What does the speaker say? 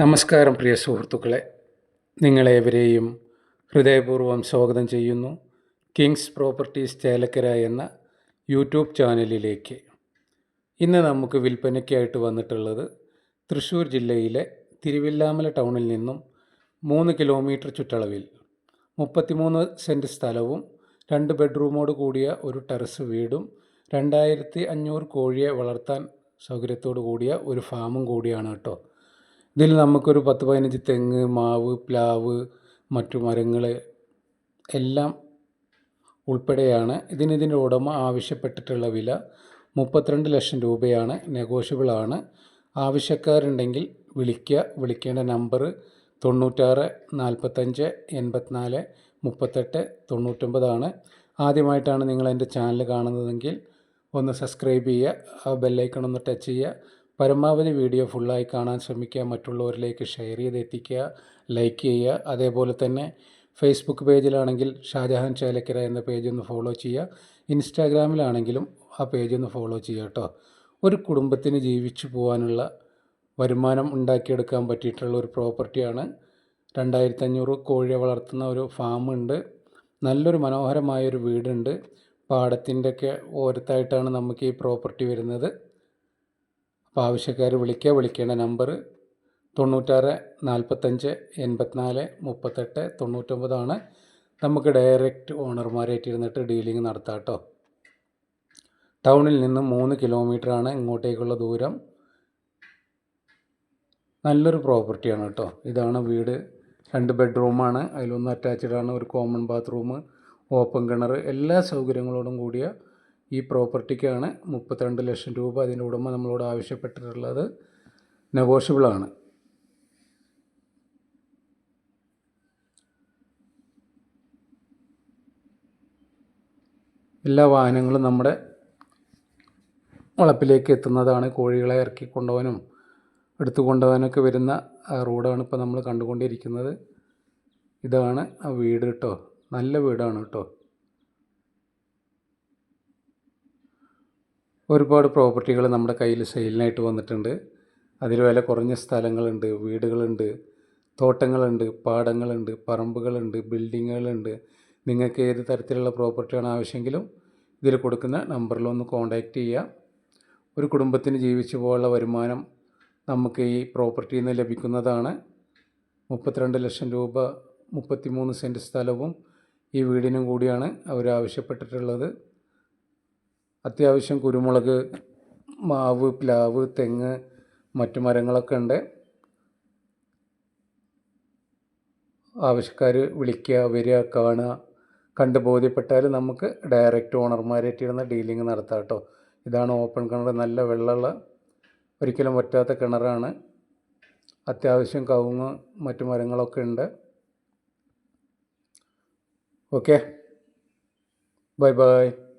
നമസ്കാരം പ്രിയ സുഹൃത്തുക്കളെ. നിങ്ങളേവരെയും ഹൃദയപൂർവം സ്വാഗതം ചെയ്യുന്നു കിങ്സ് പ്രോപ്പർട്ടീസ് ചേലക്കര എന്ന യൂട്യൂബ് ചാനലിലേക്ക്. ഇന്ന് നമുക്ക് വിൽപ്പനയ്ക്കായിട്ട് വന്നിട്ടുള്ളത് തൃശ്ശൂർ ജില്ലയിലെ തിരുവില്ലാമല ടൗണിൽ നിന്നും മൂന്ന് കിലോമീറ്റർ ചുറ്റളവിൽ മുപ്പത്തിമൂന്ന് സെന്റ് സ്ഥലവും രണ്ട് ബെഡ്റൂമോട് കൂടിയ ഒരു ടെറസ് വീടും രണ്ടായിരത്തി അഞ്ഞൂറ് കോഴിയെ വളർത്താൻ സൗകര്യത്തോടു കൂടിയ ഒരു ഫാമും കൂടിയാണ് കേട്ടോ. ഇതിൽ നമുക്കൊരു പത്ത് പതിനഞ്ച് തെങ്ങ് മാവ് പ്ലാവ് മറ്റു മരങ്ങൾ എല്ലാം ഉൾപ്പെടെയാണ്. ഇതിന് ഇതിന്റെ ഉടമ ആവശ്യപ്പെട്ടിട്ടുള്ള വില മുപ്പത്തിരണ്ട് ലക്ഷം രൂപയാണ്. നെഗോഷ്യബിളാണ് ആവശ്യക്കാരുണ്ടെങ്കിൽ വിളിക്കുക. വിളിക്കേണ്ട നമ്പർ തൊണ്ണൂറ്റാറ് നാൽപ്പത്തഞ്ച് എൺപത്തിനാല് മുപ്പത്തെട്ട് തൊണ്ണൂറ്റൊമ്പതാണ് ആദ്യമായിട്ടാണ് നിങ്ങൾ എന്റെ ചാനൽ കാണുന്നതെങ്കിൽ ഒന്ന് സബ്സ്ക്രൈബ് ചെയ്യുക. ആ ബെല്ലൈക്കൺ ഒന്ന് ടച്ച് ചെയ്യുക. പരമാവധി വീഡിയോ ഫുള്ളായി കാണാൻ ശ്രമിക്കുക മറ്റുള്ളവരിലേക്ക് ഷെയർ ചെയ്ത് എത്തിക്കുക ലൈക്ക് ചെയ്യുക. അതേപോലെ തന്നെ ഫേസ്ബുക്ക് പേജിലാണെങ്കിൽ ഷാജഹാൻ ചേലക്കര എന്ന പേജ് ഒന്ന് ഫോളോ ചെയ്യുക. ഇൻസ്റ്റാഗ്രാമിലാണെങ്കിലും ആ പേജ് ഒന്ന് ഫോളോ ചെയ്യുക കേട്ടോ. ഒരു കുടുംബത്തിന് ജീവിച്ചു പോകാനുള്ള വരുമാനം ഉണ്ടാക്കിയെടുക്കാൻ പറ്റിയിട്ടുള്ള ഒരു പ്രോപ്പർട്ടിയാണ്. രണ്ടായിരത്തി അഞ്ഞൂറ് കോഴിയെ വളർത്തുന്ന ഒരു ഫാമുണ്ട്. നല്ലൊരു മനോഹരമായൊരു വീടുണ്ട്. പാടത്തിന്റെയൊക്കെ ഓരത്തായിട്ടാണ് നമുക്ക് ഈ പ്രോപ്പർട്ടി വരുന്നത്. അപ്പോൾ ആവശ്യക്കാർ വിളിക്കുക. വിളിക്കേണ്ട നമ്പർ തൊണ്ണൂറ്റാറ് നാൽപ്പത്തഞ്ച് എൺപത്തിനാല് മുപ്പത്തെട്ട് തൊണ്ണൂറ്റൊമ്പതാണ് നമുക്ക് ഡയറക്റ്റ് ഓണർമാരായിട്ട് ഇരുന്നിട്ട് ഡീലിംഗ് നടത്താം കേട്ടോ. ടൗണിൽ നിന്ന് മൂന്ന് കിലോമീറ്ററാണ് ഇങ്ങോട്ടേക്കുള്ള ദൂരം. നല്ലൊരു പ്രോപ്പർട്ടിയാണ് കേട്ടോ. ഇതാണ് വീട്. രണ്ട് ബെഡ്റൂമാണ് അതിലൊന്ന് അറ്റാച്ച്ഡാണ് ഒരു കോമൺ ബാത്റൂം ഓപ്പൺ കിണർ എല്ലാ സൗകര്യങ്ങളോടും കൂടിയ ഈ പ്രോപ്പർട്ടിക്കാണ് മുപ്പത്തിരണ്ട് ലക്ഷം രൂപ അതിന്റെ ഉടമ നമ്മളോട് ആവശ്യപ്പെട്ടിട്ടുള്ളത്. നെഗോഷ്യബിളാണ്. എല്ലാ വാഹനങ്ങളും നമ്മുടെ വളപ്പിലേക്ക് എത്തുന്നതാണ്. കോഴികളെ ഇറക്കി എടുത്തു കൊണ്ടുപോകാനൊക്കെ വരുന്ന റോഡാണ് ഇപ്പോൾ നമ്മൾ കണ്ടുകൊണ്ടിരിക്കുന്നത്. ഇതാണ് ആ വീട് കേട്ടോ. നല്ല വീടാണ് കേട്ടോ. ഒരുപാട് പ്രോപ്പർട്ടികൾ നമ്മുടെ കയ്യിൽ സെയിലിനായിട്ട് വന്നിട്ടുണ്ട്. അതിൽ വില കുറഞ്ഞ സ്ഥലങ്ങളുണ്ട് വീടുകളുണ്ട് തോട്ടങ്ങളുണ്ട് പാടങ്ങളുണ്ട് പറമ്പുകളുണ്ട് ബിൽഡിങ്ങുകളുണ്ട്. നിങ്ങൾക്ക് ഏത് തരത്തിലുള്ള പ്രോപ്പർട്ടിയാണ് ആവശ്യമെങ്കിലും ഇതിൽ കൊടുക്കുന്ന നമ്പറിലൊന്ന് കോൺടാക്റ്റ് ചെയ്യുക. ഒരു കുടുംബത്തിന് ജീവിച്ചു പോകാനുള്ള വരുമാനം നമുക്ക് ഈ പ്രോപ്പർട്ടിയിൽ നിന്ന് ലഭിക്കുന്നതാണ്. മുപ്പത്തിരണ്ട് ലക്ഷം രൂപ മുപ്പത്തിമൂന്ന് സെന്റ് സ്ഥലവും ഈ വീടിനും കൂടിയാണ് അവർ ആവശ്യപ്പെട്ടിട്ടുള്ളത്. അത്യാവശ്യം കുരുമുളക് മാവ് പ്ലാവ് തെങ്ങ് മറ്റു മരങ്ങളൊക്കെ ഉണ്ട്. ആവശ്യക്കാർ വിളിക്കുക വരിക കാണുക. കണ്ട് ബോധ്യപ്പെട്ടാൽ നമുക്ക് ഡയറക്റ്റ് ഓണർമാരായിട്ട് ഇരുന്ന് ഡീലിംഗ് നടത്താം കേട്ടോ. ഇതാണ് ഓപ്പൺ കിണർ. നല്ല വെള്ളമുള്ള ഒരിക്കലും പറ്റാത്ത കിണറാണ്. അത്യാവശ്യം കവുങ്ങ് മറ്റു മരങ്ങളൊക്കെ ഉണ്ട്. Okay bye bye